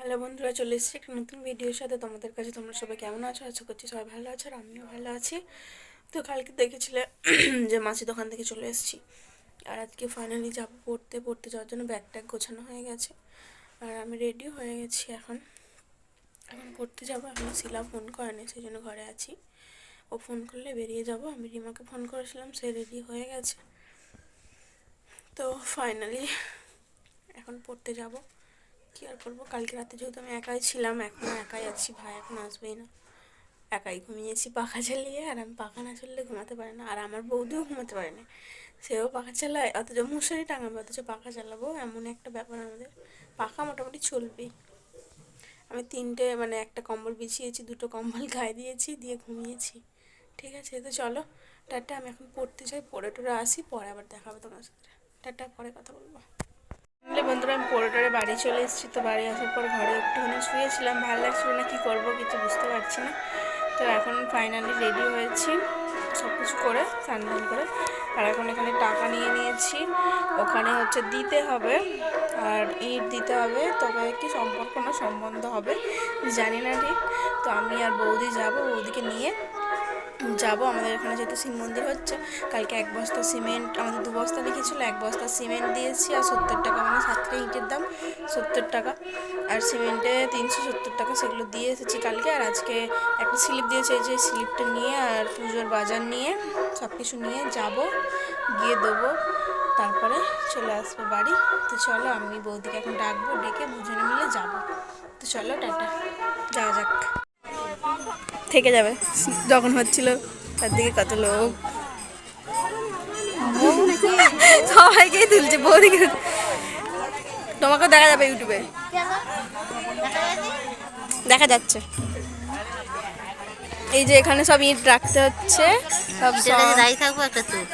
Hello বন্ধুরা, চলে এসেছি একটা নতুন ভিডিওর সাথে। তোমাদের কাছে তোমরা সবাই কেমন আছো? আশা করছি সবাই ভালো আছো আর আমিও ভালো আছি। তো কালকে দেখেছিলে যে মাছি দোকান থেকে চলে এসেছি। আর আজকে ফাইনালি যাব পড়তে। পড়তে যাওয়ার জন্য ব্যাগ ট্যাগ গোছানো হয়ে গেছে। আর আমি রেডি হয়ে গেছি এখন। এখন পড়তে যাব, এখন শিলা ফোন করেনি সেই জন্য ঘরে আছি। ও ফোন করলে বেরিয়ে যাব। আমি রিমাকে ফোন করেছিলাম, সে রেডি হয়ে গেছে। তো ফাইনালি এখন পড়তে যাব। কী আর করব কালকে রাতে যেহেতু আমি একাই ছিলাম, এখন একাই আছি ভাই, এখন আসবেই না। একাই ঘুমিয়েছি, পাখা চালিয়ে, আর আমি পাখা না চললে ঘুমাতে পারি না। আর আমার বৌদিও ঘুমাতে পারে না। সেও পাখা চালায়, অথচ মশারি টাঙাবে, অথচ পাখা চালাবো, এমন একটা ব্যাপার আমাদের। পাখা মোটামুটি চলবেই। আমি তিনটে মানে একটা কম্বল বিছিয়েছি, দুটো কম্বল গায়ে দিয়েছি, দিয়ে ঘুমিয়েছি। ঠিক আছে, তো চলো। টাটা, আমি এখন পড়তে চাই পড়ে টড়ে আসি, পরে আবার দেখাবো তোমার সাথে। টাটা, পরে কথা বলব। বন্ধুরা, আমি পড়ে বাড়ি চলে এসেছি, তো বাড়ি আসার পর ঘরে একটুখানি শুয়েছিলাম। ভালো লাগছিল না, কী করব কিছু বুঝতে পারছি না। তো এখন ফাইনালি রেডি হয়েছি সব কিছু করে, স্নান করে। আর এখন এখানে টাকা নিয়ে নিয়েছি। ওখানে হচ্ছে দিতে হবে, আর ইট দিতে হবে, তবে কি সম্পর্ক না, সম্বন্ধ হবে, জানি না ঠিক। তো আমি আর বৌদি যাব, বৌদিকে নিয়ে যাব। আমাদের এখানে যেহেতু শিব মন্দির হচ্ছে, কালকে এক বস্তা সিমেন্ট, আমাদের দু বস্তা লিখেছিলো, এক বস্তা সিমেন্ট দিয়েছি আর সত্তর টাকা মানে সাতটা ইটের দাম, সত্তর টাকা। আর সিমেন্টে তিনশো সত্তর টাকা সেগুলো দিয়ে এসেছি কালকে। আর আজকে একটা স্লিপ দিয়েছে যে স্লিপটা নিয়ে আর পুজোর বাজার নিয়ে সব কিছু নিয়ে যাব, গিয়ে দেবো, তারপরে চলে আসব বাড়ি। তো চলো, আমি বৌদিকে এখন ডাকবো, ডেকে দুজনে মিলে যাব। তো চলো, টাটা। যাওয়া যাক। থেকে যাবে। যখন হচ্ছিল তার দিকে কত লোক। সবাইকেই তুলছে বৌদিকে তোমাকেও দেখা যাবে ইউটিউবে। দেখা যাচ্ছে। এই যে এখানে সব ইট রাখতে হচ্ছে। সব দাঁড়িয়ে থাকব একটা তুল।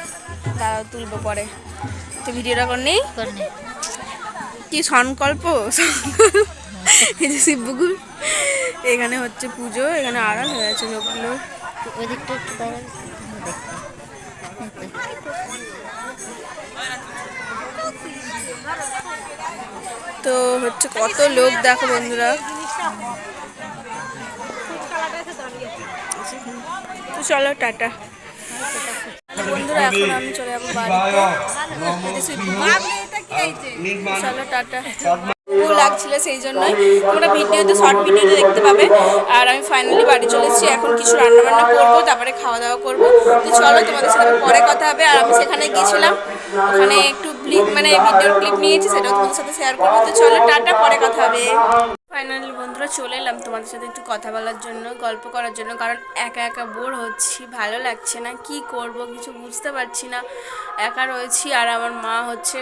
দাঁড়াও তুলবো পরে। তো ভিডিওটা করনি করনে কি সংকল্প? এই যে শিবপুকুর এখানে হচ্ছে পুজো এখানে আড়াল হয়ে আছে লোকগুলো। একটু তো হচ্ছে কত লোক দেখো বন্ধুরা। তো চলো টাটা। বন্ধুরা এখন আমি চলে যাব বাড়িতে। চলো টাটা। ভালো লাগছিল সেই জন্যই। তোমরা ভিডিওতে শর্ট ভিডিওতে দেখতে পাবে। আর আমি ফাইনালি বাড়ি চলে এসেছি। এখন কিছু রান্না বান্না করব, তারপরে খাওয়া দাওয়া করব। তো চলো, তোমাদের সাথে পরে কথা হবে। আর আমি সেখানে গিয়েছিলাম। ওখানে একটু ক্লিপ মানে ভিডিওর ক্লিপ নিয়েছি, সেটাও তোমাদের সাথে শেয়ার করব। তো চলো, টাটা, পরে কথা হবে। ফাইনালি বন্ধুরা চলে এলাম। তোমাদের সাথে একটু কথা বলার জন্য, গল্প করার জন্য। কারণ একা একা বোর হচ্ছি, ভালো লাগছে না। কি করব, কিছু বুঝতে পারছি না। একা রয়েছি। আর আমার মা হচ্ছে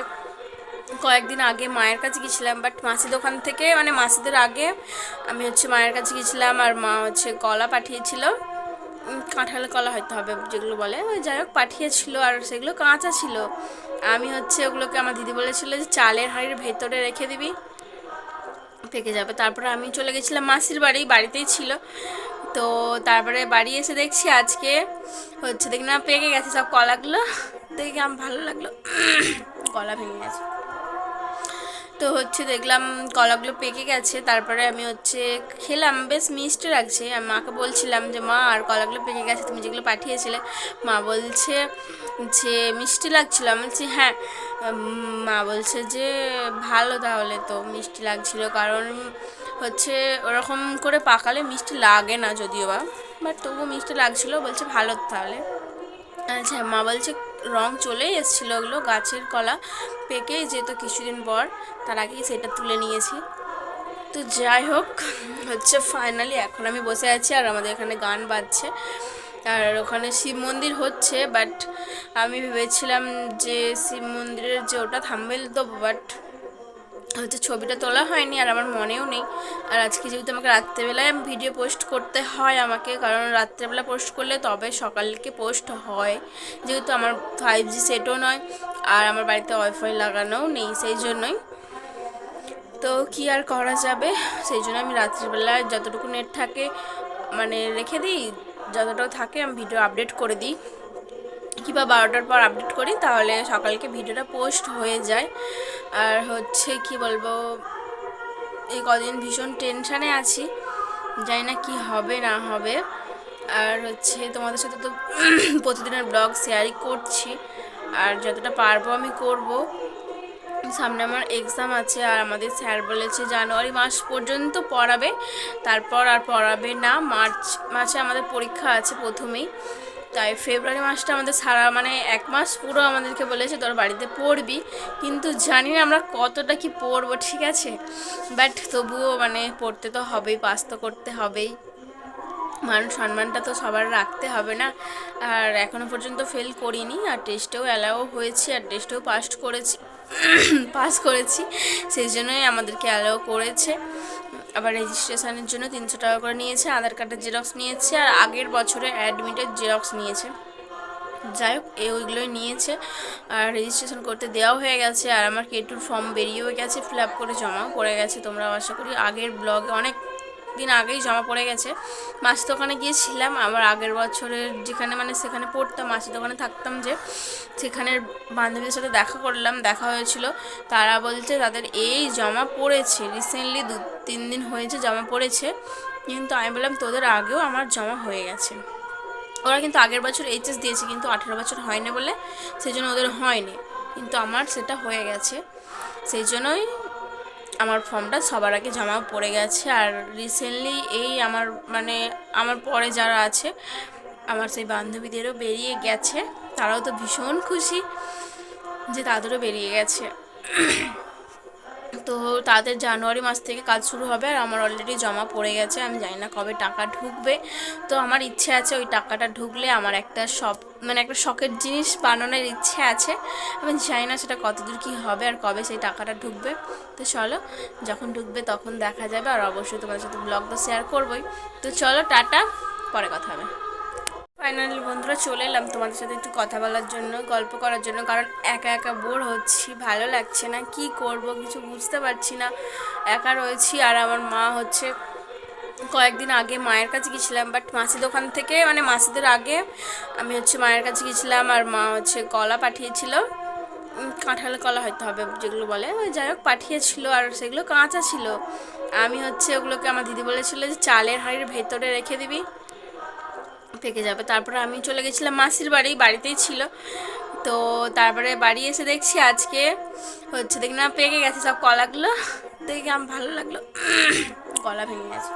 কয়েকদিন আগে মায়ের কাছে গেছিলাম বাট মাসি দোকান থেকে মানে মাসিদের আগে আমি হচ্ছে মায়ের কাছে গেছিলাম আর মা হচ্ছে কলা পাঠিয়েছিল। কাঁঠাল কলা হয়তো হবে যেগুলো বলে। যাই হোক, পাঠিয়েছিল আর সেগুলো কাঁচা ছিল। আমি হচ্ছে ওগুলোকে আমার দিদি বলেছিল যে চালের হাঁড়ির ভেতরে রেখে দিবি, পেকে যাবে। তারপরে আমি চলে গেছিলাম মাসির বাড়ি, বাড়িতেই ছিল। তো তারপরে বাড়ি এসে দেখছি আজকে হচ্ছে দেখি না পেকে গেছে সব কলাগুলো। দেখে আমার ভালো লাগল। কলা ভেঙে গেছে। তো হচ্ছে দেখলাম কলাগুলো পেকে গেছে, তারপরে আমি হচ্ছে খেলাম, বেশ মিষ্টি লাগছে। মাকে বলছিলাম যে, মা, আর কলাগুলো পেকে গেছে, তুমি যেগুলো পাঠিয়েছিলে। মা বলছে যে, মিষ্টি লাগছিল। আমি বলছি হ্যাঁ। মা বলছে যে, ভালো তাহলে তো মিষ্টি লাগছিল, কারণ হচ্ছে ওরকম করে পাকালে মিষ্টি লাগে না যদিও বা, বাট তবুও মিষ্টি লাগছিল। বলছে, ভালো তাহলে। আচ্ছা মা বলছে রং চলে এসেছিল ওগুলো, গাছের কলা পেকে যেত কিছুদিন পর, তার আগেই সেটা তুলে নিয়েছি। তো যাই হোক, হচ্ছে ফাইনালি এখন আমি বসে আছি আর আমাদের এখানে গান বাজছে। আর ওখানে শিব মন্দির হচ্ছে বাট আমি ভেবেছিলাম যে শিব মন্দিরের যে ওটা থামবেল দেবো বাট হচ্ছে ছবিটা তোলা হয়নি আর আমার মনেও নেই। আর আজকে যেহেতু আমাকে রাত্রেবেলায় ভিডিও পোস্ট করতে হয় আমাকে, কারণ রাত্রেবেলা পোস্ট করলে তবে সকালকে পোস্ট হয়। যেহেতু আমার ফাইভ জি সেটও নয়, আর আমার বাড়িতে ওয়াইফাই লাগানোও নেই সেই জন্যই। তো কি আর করা যাবে? সেই জন্য আমি রাত্রিবেলায় যতটুকু নেট থাকে মানে রেখে দিই যতটা থাকে আমি ভিডিও আপডেট করে দিই। কিংবা বারোটার পর আপডেট করি, তাহলে সকালকে ভিডিওটা পোস্ট হয়ে যায়। আর হচ্ছে কি বলব, এই কদিন ভীষণ টেনশানে আছি, জানি না কি হবে, না হবে। আর হচ্ছে তোমাদের সাথে তো প্রতিদিনের ব্লগ শেয়ারই করছি, আর যতটা পারব আমি করব। সামনে আমার এক্সাম আছে, আর আমাদের স্যার বলেছে জানুয়ারি মাস পর্যন্ত পড়াবে, তারপর আর পড়াবে না, মার্চ, মাসে আমাদের পরীক্ষা আছে প্রথমেই। তাই ফেব্রুয়ারি মাসটা আমাদের সারা মানে এক মাস পুরো আমাদেরকে বলেছে, তোর বাড়িতে পড়বি। কিন্তু জানি না আমরা কতটা কি পড়ব, ঠিক আছে? বাট তবুও মানে পড়তে তো হবেই, পাস তো করতে হবেই। মান সম্মানটা তো সবার রাখতে হবে না। আর এখনও পর্যন্ত ফেল করিনি, আর টেস্টেও অ্যালাও হয়েছি, আর টেস্টেও পাস করেছি পাস করেছি। সেই জন্যই আমাদেরকে অ্যালাও করেছে। আবার রেজিস্ট্রেশনের জন্য তিনশো টাকা করে নিয়েছে, আধার কার্ডের জেরক্স নিয়েছে আর আগের বছরে অ্যাডমিটের জেরক্স নিয়েছে। যাই হোক এই ওইগুলোই নিয়েছে আর রেজিস্ট্রেশন করতে দেওয়া হয়ে গেছে আর আমার কেটুর ফর্ম বেরিয়েও গেছে, ফিল আপ করে জমা পড়ে গেছে তোমরা আশা করি। আগের ব্লগে অনেক দিন আগেই জমা পড়ে গেছে। মাছ দোকানে গিয়েছিলাম। আমার আগের বছরের যেখানে মানে সেখানে পড়তাম মাছের দোকানে থাকতাম যে সেখানের বান্ধবীদের সাথে দেখা করলাম। দেখা হয়েছিল, তারা বলছে তাদের এই জমা পড়েছে। রিসেন্টলি দু, তিন দিন হয়েছে জমা পড়েছে। কিন্তু আমি বললাম, তোদের আগেও আমার জমা হয়ে গেছে। ওরা কিন্তু আগের বছর এইচএস দিয়েছে, কিন্তু আঠেরো বছর হয়নি বলে সেই জন্য ওদের হয়নি। কিন্তু আমার সেটা হয়ে গেছে। সেই জন্যই আমার ফর্মটা সবার আগে জমা পড়ে গেছে আর রিসেন্টলি এই আমার মানে আমার পরে যারা আছে, আমার সেই বান্ধবীদেরও বেরিয়ে গেছে। তারাও তো ভীষণ খুশি যে তাদেরও বেরিয়ে গেছে। তো তাদের জানুয়ারি মাস থেকে কাজ শুরু হবে আর আমার অলরেডি জমা পড়ে গেছে। আমি জানি না কবে টাকা ঢুকবে। তো আমার ইচ্ছে আছে ওই টাকাটা ঢুকলে আমার একটা শপ মানে একটা শখের জিনিস বানানোর ইচ্ছে আছে। আমি জানি না সেটা কতদূর কী হবে আর কবে সেই টাকাটা ঢুকবে। তো চলো, যখন ঢুকবে তখন দেখা যাবে। আর অবশ্যই তোমাদের সাথে ব্লগ তো শেয়ার করবোই। তো চলো, টাটা। পরে কথা হবে। ফাইনালি বন্ধুরা চলে এলাম তোমাদের সাথে একটু কথা বলার জন্য, গল্প করার জন্য, কারণ একা একা বোর হচ্ছি, ভালো লাগছে না, কি করব কিছু বুঝতে পারছি না। একা রয়েছি আর আমার মা হচ্ছে কয়েকদিন আগে মায়ের কাছে গেছিলাম বাট মাসি দোকান থেকে মানে মাসিদের আগে আমি হচ্ছে মায়ের কাছে গেছিলাম আর মা হচ্ছে কলা পাঠিয়েছিল। কাঁঠাল কলা হয়তো হবে যেগুলো বলে, ওই যাই হোক পাঠিয়েছিল আর সেগুলো কাঁচা ছিল। আমি হচ্ছে ওগুলোকে আমার দিদি বলেছিল যে চালের হাঁড়ির ভেতরে রেখে দিবি। পেকে যাবে। তারপরে আমি চলে গেছিলাম মাসির বাড়ি, বাড়িতেই ছিল। তো তারপরে বাড়ি এসে দেখছি আজকে হচ্ছে দেখি না পেকে গেছে সব কলাগুলো। দেখে আমার ভালো লাগল। কলা ভেঙে গেছে।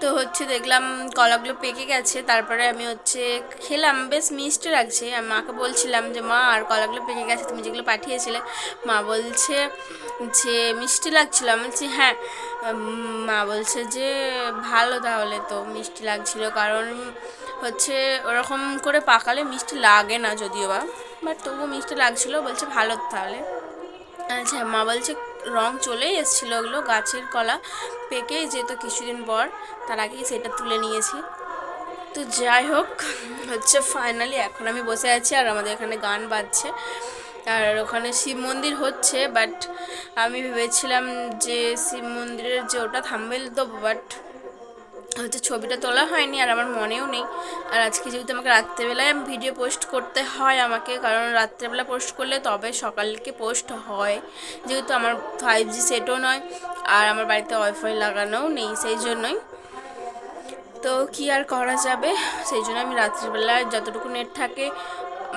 তো হচ্ছে দেখলাম কলাগুলো পেকে গেছে। তারপরে আমি হচ্ছে খেলাম, বেশ মিষ্টি লাগছে। আমি মাকে বলছিলাম যে, মা, আর কলাগুলো পেকে গেছে, তুমি যেগুলো পাঠিয়েছিলে। মা বলছে যে, মিষ্টি লাগছিল। আমি বলছি হ্যাঁ। মা বলছে যে, ভালো তাহলে তো, মিষ্টি লাগছিল। কারণ হচ্ছে ওরকম করে পাকালে মিষ্টি লাগে না যদিও বা, বাট তবুও মিষ্টি লাগছিল। বলছে, ভালো তাহলে। আচ্ছা মা বলছে, রং চলেই এসেছিল ওগুলো, গাছের কলা পেকে যেত কিছুদিন পর, তার আগেই সেটা তুলে নিয়েছি। তো যাই হোক, হচ্ছে ফাইনালি এখন আমি বসে আছি আর আমাদের এখানে গান বাজছে। আর ওখানে শিব মন্দির হচ্ছে বাট আমি ভেবেছিলাম যে শিব মন্দিরের যে ওটা থাম্বেল দেবো বাট হচ্ছে ছবিটা তোলা হয়নি আর আমার মনেও নেই। আর আজকে যেহেতু আমাকে রাত্রেবেলায় ভিডিও পোস্ট করতে হয় আমাকে, কারণ রাত্রেবেলা পোস্ট করলে তবে সকালকে পোস্ট হয়। যেহেতু আমার ফাইভ জি সেটও নয়, আর আমার বাড়িতে ওয়াইফাই লাগানোও নেই সেই জন্যই। তো কি আর করা যাবে? সেই জন্য আমি রাত্রিবেলায় যতটুকু নেট থাকে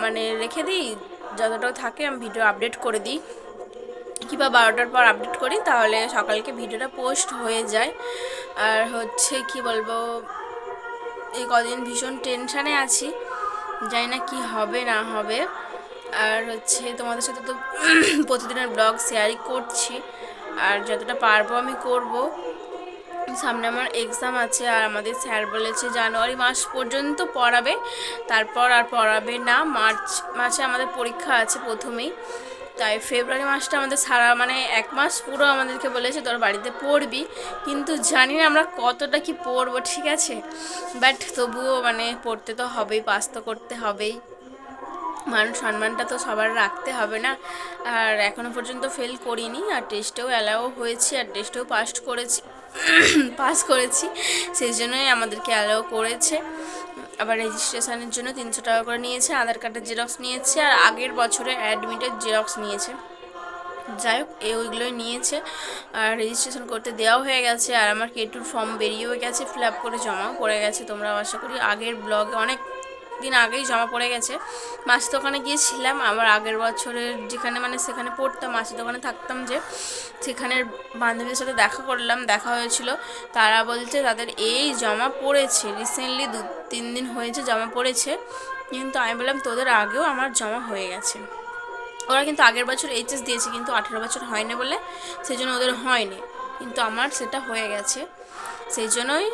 মানে রেখে দিই। যতটাও থাকে, আমি ভিডিও আপডেট করে দিই। কিংবা বারোটার পর আপডেট করি, তাহলে সকালকে ভিডিওটা পোস্ট হয়ে যায়। আর হচ্ছে, কি বলব, এই কদিন ভীষণ টেনশানে আছি। জানি না কি হবে, না হবে। আর হচ্ছে, তোমাদের সাথে তো প্রতিদিনের ব্লগ শেয়ারই করছি। আর যতটা পারব আমি করব। সামনে আমার এক্সাম আছে আর আমাদের স্যার বলেছে জানুয়ারি মাস পর্যন্ত পড়াবে। তারপর আর পড়াবে না। মার্চ মাসে আমাদের পরীক্ষা আছে প্রথমেই। তাই ফেব্রুয়ারি মাসটা আমাদের সারা মানে এক মাস পুরো আমাদেরকে বলেছে, তোর বাড়িতে পড়বি। কিন্তু জানি না আমরা কতটা কি পড়ব, ঠিক আছে? বাট তবুও মানে পড়তে তো হবেই পাস তো করতে হবেই। মান সম্মানটা তো সবার রাখতে হবে না। আর এখনও পর্যন্ত ফেল করিনি, আর টেস্টেও অ্যালাও হয়েছি, আর টেস্টেও পাস করেছি পাস করেছি। সেই জন্যই আমাদেরকে অ্যালাও করেছে। আবার রেজিস্ট্রেশনের জন্য তিনশো টাকা করে নিয়েছে, আধার কার্ডের জেরক্স নিয়েছে, আর আগের বছরে অ্যাডমিটের জেরক্স নিয়েছে। যাই হোক, এ ওইগুলোই নিয়েছে। আর রেজিস্ট্রেশন করতে দেওয়া হয়ে গেছে, আর আমার কেটুর ফর্ম বেরিয়েও গেছে ফিল আপ করে জমাও পড়ে গেছে। তোমরা আশা করি আগের ব্লগে অনেক দিন আগেই জমা পড়ে গেছে। মাসির দোকানে গিয়েছিলাম, আমার আগের বছরের যেখানে মানে সেখানে পড়তাম, মাসির দোকানে থাকতাম যে সেখানের বান্ধবীদের সাথে দেখা করলাম, দেখা হয়েছিল। তারা বলছে, তাদের এই জমা পড়েছে রিসেন্টলি দু, তিন দিন হয়েছে জমা পড়েছে, কিন্তু আমি বললাম, তোদের আগেও আমার জমা হয়ে গেছে। ওরা কিন্তু আগের বছর এইচএস দিয়েছে, কিন্তু আঠেরো বছর হয়নি বলে সেই জন্য ওদের হয়নি। কিন্তু আমার সেটা হয়ে গেছে। সেই জন্যই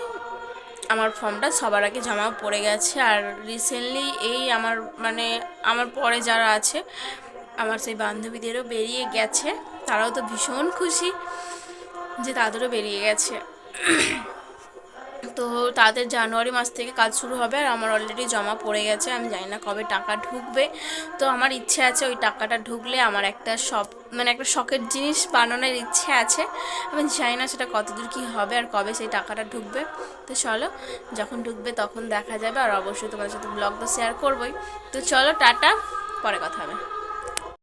আমার ফর্মটা সবার আগে জমা পড়ে গেছে আর রিসেন্টলি এই আমার মানে আমার পরে যারা আছে, আমার সেই বান্ধবীদেরও বেরিয়ে গেছে। তারাও তো ভীষণ খুশি যে তাদেরও বেরিয়ে গেছে। তো তাদের জানুয়ারি মাস থেকে কাজ শুরু হবে আর আমার অলরেডি জমা পড়ে গেছে। আমি জানি না কবে টাকা ঢুকবে। তো আমার ইচ্ছে আছে ওই টাকাটা ঢুকলে আমার একটা শপ মানে একটা শখের জিনিস বানানোর ইচ্ছে আছে, আমি জানি না সেটা কতদূর কী হবে আর কবে সেই টাকাটা ঢুকবে। তো চলো, যখন ঢুকবে তখন দেখা যাবে আর অবশ্যই তোমাদের সাথে ব্লগ তো শেয়ার করবোই। তো চলো, টাটা, পরে কথা হবে।